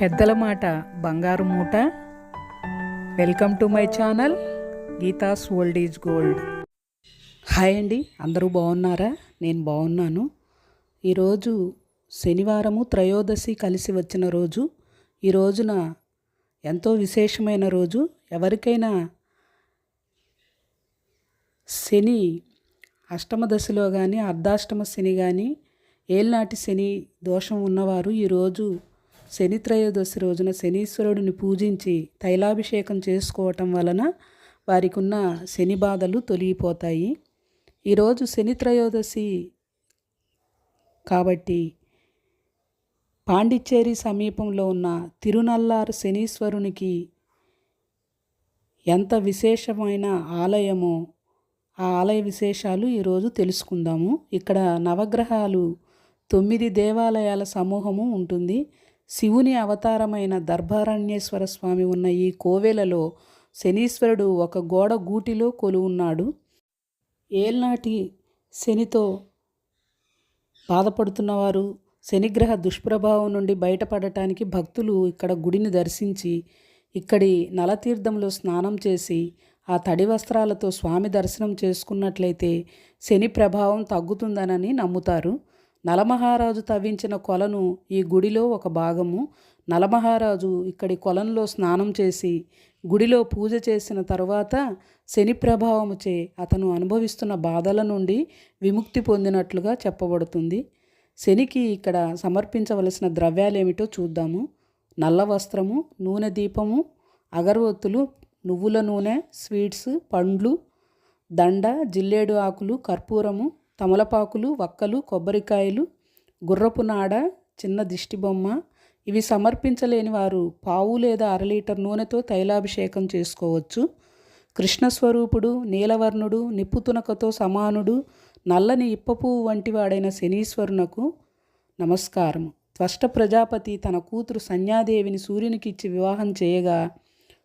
పెద్దల మాట బంగారు మూట. Welcome to my channel Geetha's old is gold hi అండి అందరూ బాగున్నారా? నేను బాగున్నాను. ఈరోజు శనివారము త్రయోదశి కలిసి వచ్చిన రోజు. ఈ రోజున ఎంతో విశేషమైన రోజు. ఎవరికైనా శని అష్టమ దశలో కానీ అర్ధాష్టమ శని కానీ ఏళ్ళనాటి శని దోషం ఉన్నవారు ఈరోజు శని త్రయోదశి రోజున శనీశ్వరుడిని పూజించి తైలాభిషేకం చేసుకోవటం వలన వారికి ఉన్న శని బాధలు తొలగిపోతాయి. ఈరోజు శని త్రయోదశి కాబట్టి పాండిచ్చేరి సమీపంలో ఉన్న తిరునల్లారు శనీశ్వరునికి ఎంత విశేషమైన ఆలయమో ఆ ఆలయ విశేషాలు ఈరోజు తెలుసుకుందాము. ఇక్కడ నవగ్రహాలు తొమ్మిది దేవాలయాల సమూహము ఉంటుంది. శివుని అవతారమైన దర్భారణ్యేశ్వర స్వామి ఉన్న ఈ కోవెలలో శనీశ్వరుడు ఒక గోడ గూటిలో కొలువున్నాడు. ఏల్నాటి శనితో బాధపడుతున్నవారు శనిగ్రహ దుష్ప్రభావం నుండి బయటపడటానికి భక్తులు ఇక్కడ గుడిని దర్శించి ఇక్కడి నలతీర్థంలో స్నానం చేసి ఆ తడి వస్త్రాలతో స్వామి దర్శనం చేసుకున్నట్లయితే శని ప్రభావం తగ్గుతుందనని నమ్ముతారు. నలమహారాజు తవ్వించిన కొలను ఈ గుడిలో ఒక భాగము. నలమహారాజు ఇక్కడి కొలంలో స్నానం చేసి గుడిలో పూజ చేసిన తరువాత శని ప్రభావముచే అతను అనుభవిస్తున్న బాధల నుండి విముక్తి పొందినట్లుగా చెప్పబడుతుంది. శనికి ఇక్కడ సమర్పించవలసిన ద్రవ్యాలేమిటో చూద్దాము. నల్ల వస్త్రము నూనె దీపము అగరవత్తులు నువ్వుల నూనె స్వీట్స్ పండ్లు దండ జిల్లేడు ఆకులు కర్పూరము తమలపాకులు వక్కలు కొబ్బరికాయలు గుర్రపు నాడ చిన్న దిష్టిబొమ్మ ఇవి సమర్పించలేని వారు పావు లేదా అర లీటర్ నూనెతో తైలాభిషేకం చేసుకోవచ్చు. కృష్ణస్వరూపుడు నీలవర్ణుడు నిప్పుతునకతో సమానుడు నల్లని ఇప్పపువ్వు వంటి వాడైన శనీశ్వరునకు నమస్కారం. త్వష్ట ప్రజాపతి తన కూతురు సంధ్యాదేవిని సూర్యునికిచ్చి వివాహం చేయగా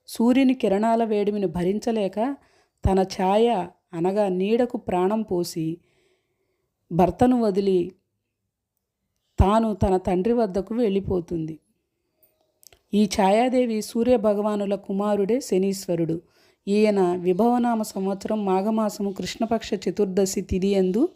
సూర్యుని కిరణాల వేడిమిని భరించలేక తన ఛాయ అనగా నీడకు ప్రాణం పోసి భర్తను వదిలి తాను తన తండ్రి వద్దకు వెళ్ళిపోతుంది. ఈ ఛాయాదేవి సూర్య భగవానుల కుమారుడే శనీశ్వరుడు. ఈయన విభవనామ సంవత్సరం మాఘమాసము కృష్ణపక్ష చతుర్దశి తిథియందు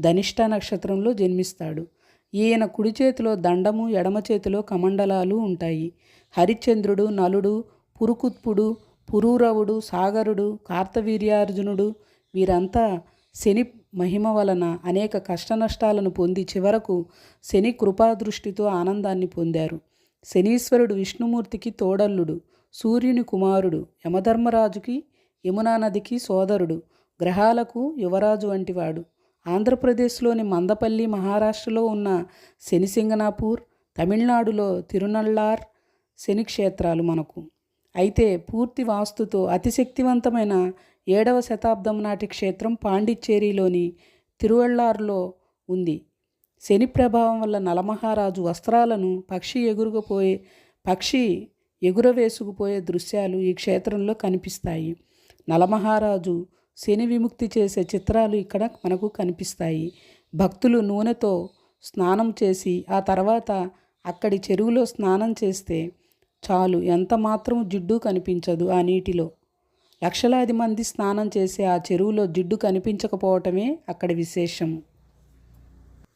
ధనిష్ట నక్షత్రంలో జన్మిస్తాడు. ఈయన కుడి చేతిలో దండము ఎడమ చేతిలో కమండలాలు ఉంటాయి. హరిశ్చంద్రుడు నలుడు పురుకుత్పుడు పురూరవుడు సాగరుడు కార్తవీర్యార్జునుడు వీరంతా శని మహిమ వలన అనేక కష్టనష్టాలను పొంది చివరకు శని కృపాదృష్టితో ఆనందాన్ని పొందారు. శనీశ్వరుడు విష్ణుమూర్తికి తోడల్లుడు సూర్యుని కుమారుడు యమధర్మరాజుకి యమునా నదికి సోదరుడు గ్రహాలకు యువరాజు వంటివాడు. ఆంధ్రప్రదేశ్లోని మందపల్లి మహారాష్ట్రలో ఉన్న శనిసింగనాపూర్ తమిళనాడులో తిరునల్లార్ శని క్షేత్రాలు మనకు. అయితే పూర్తి వాస్తుతో అతిశక్తివంతమైన ఏడవ శతాబ్దం నాటి క్షేత్రం పాండిచ్చేరిలోని తిరువళ్ళార్లో ఉంది. శని ప్రభావం వల్ల నలమహారాజు వస్త్రాలను పక్షి ఎగురుకుపోయే పక్షి ఎగురవేసుకుపోయే దృశ్యాలు ఈ క్షేత్రంలో కనిపిస్తాయి. నలమహారాజు శని విముక్తి చేసే చిత్రాలు ఇక్కడ మనకు కనిపిస్తాయి. భక్తులు నూనెతో స్నానం చేసి ఆ తర్వాత అక్కడి చెరువులో స్నానం చేస్తే చాలు ఎంత మాత్రం జిడ్డు కనిపించదు ఆ నీటిలో. లక్షలాది మంది స్నానం చేసే ఆ చెరువులో జిడ్డు కనిపించకపోవటమే అక్కడ విశేషం.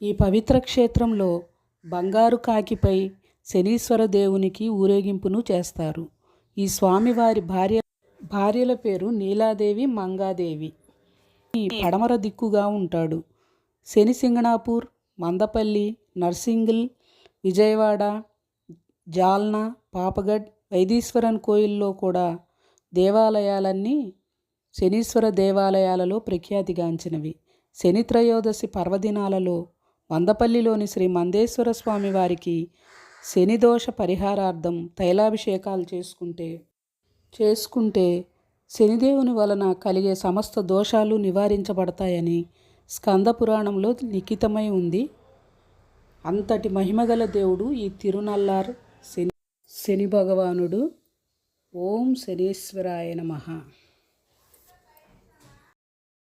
ఈ పవిత్ర క్షేత్రంలో బంగారు కాకిపై శనీశ్వర దేవునికి ఊరేగింపును చేస్తారు. ఈ స్వామివారి భార్య భార్యల పేరు నీలాదేవి మంగాదేవి. ఈ పడమర దిక్కుగా ఉంటాడు. శని సింగణాపూర్ మందపల్లి నర్సింగిల్ విజయవాడ జాల్నా పాపగఢ్ వైదీశ్వరన్ కోయిల్లో కూడా దేవాలయాలన్నీ శనీశ్వర దేవాలయాలలో ప్రఖ్యాతిగాంచినవి. శని త్రయోదశి పర్వదినాలలో వందపల్లిలోని శ్రీ మందేశ్వర స్వామి వారికి శనిదోష పరిహారార్థం తైలాభిషేకాలు చేసుకుంటే చేసుకుంటే శనిదేవుని వలన కలిగే సమస్త దోషాలు నివారించబడతాయని స్కంద పురాణంలో లిఖితమై ఉంది. అంతటి మహిమగల దేవుడు ఈ తిరునల్లార్ శని శని భగవానుడు. ఓం శనీశ్వరాయ నమ.